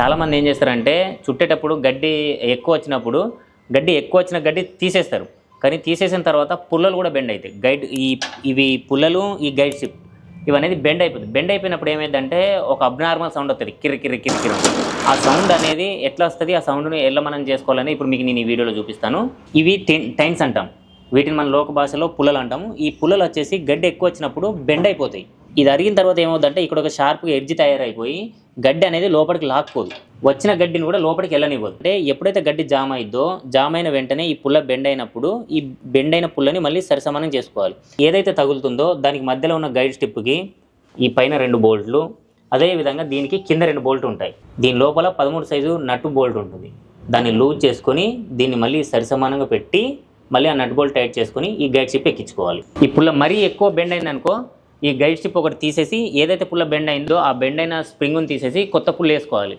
చాలామంది ఏం చేస్తారంటే చుట్టేటప్పుడు గడ్డి ఎక్కువ వచ్చినప్పుడు గడ్డి ఎక్కువ వచ్చిన గడ్డి తీసేస్తారు. కానీ తీసేసిన తర్వాత పుల్లలు కూడా బెండ్ అవుతాయి. గైడ్ ఈ ఇవి పుల్లలు ఈ గైడ్ షిప్ ఇవనేది బెండ్ అయిపోతుంది బెండ్ అయిపోయినప్పుడు ఏమైందంటే ఒక అబ్నార్మల్ సౌండ్ వస్తుంది కిర్రి కిర్రి కిర్రి కిర్రి ఆ సౌండ్ అనేది ఎట్లా వస్తుంది? ఆ సౌండ్ని ఎలా మనం చేసుకోవాలని ఇప్పుడు మీకు నేను ఈ వీడియోలో చూపిస్తాను. ఇవి టైన్స్ అంటాం. వీటిని మన లోక భాషలో పుల్లలు అంటాము. ఈ పుల్లలు వచ్చేసి గడ్డి ఎక్కువ వచ్చినప్పుడు బెండ్ అయిపోతాయి. ఇది అరిగిన తర్వాత ఏమవుతుందంటే ఇక్కడ ఒక షార్ప్గా ఎడ్జ్ తయారైపోయి గడ్డి అనేది లోపలికి లాక్కోదు. వచ్చిన గడ్డిని కూడా లోపలికి వెళ్ళనివ్వదు. అంటే ఎప్పుడైతే గడ్డి జామ్ అయిద్దో జామ్ అయిన వెంటనే ఈ పుల్ల బెండ్ అయినప్పుడు ఈ బెండ్ అయిన పుల్లని మళ్ళీ సరిసమానం చేసుకోవాలి. ఏదైతే తగులుతుందో దానికి మధ్యలో ఉన్న గైడ్ స్టిప్కి ఈ పైన రెండు బోల్ట్లు అదేవిధంగా దీనికి కింద రెండు బోల్ట్ ఉంటాయి. దీని లోపల పదమూడు సైజు నట్టు బోల్ట్ ఉంటుంది. దాన్ని లూజ్ చేసుకొని దీన్ని మళ్ళీ సరిసమానంగా పెట్టి మళ్ళీ ఆ నట్ బోల్ట్ టైట్ చేసుకొని ఈ గైడ్ షిప్ ఎక్కించుకోవాలి. ఈ పుల్ల మరీ ఎక్కువ బెండ్ అయిందనుకో ఈ గైడ్ స్ట్రిప్ ఒకటి తీసేసి ఏదైతే పుల్ల బెండ్ అయిందో ఆ బెండ్ అయిన స్ప్రింగ్ని తీసేసి కొత్త పుల్ల వేసుకోవాలి.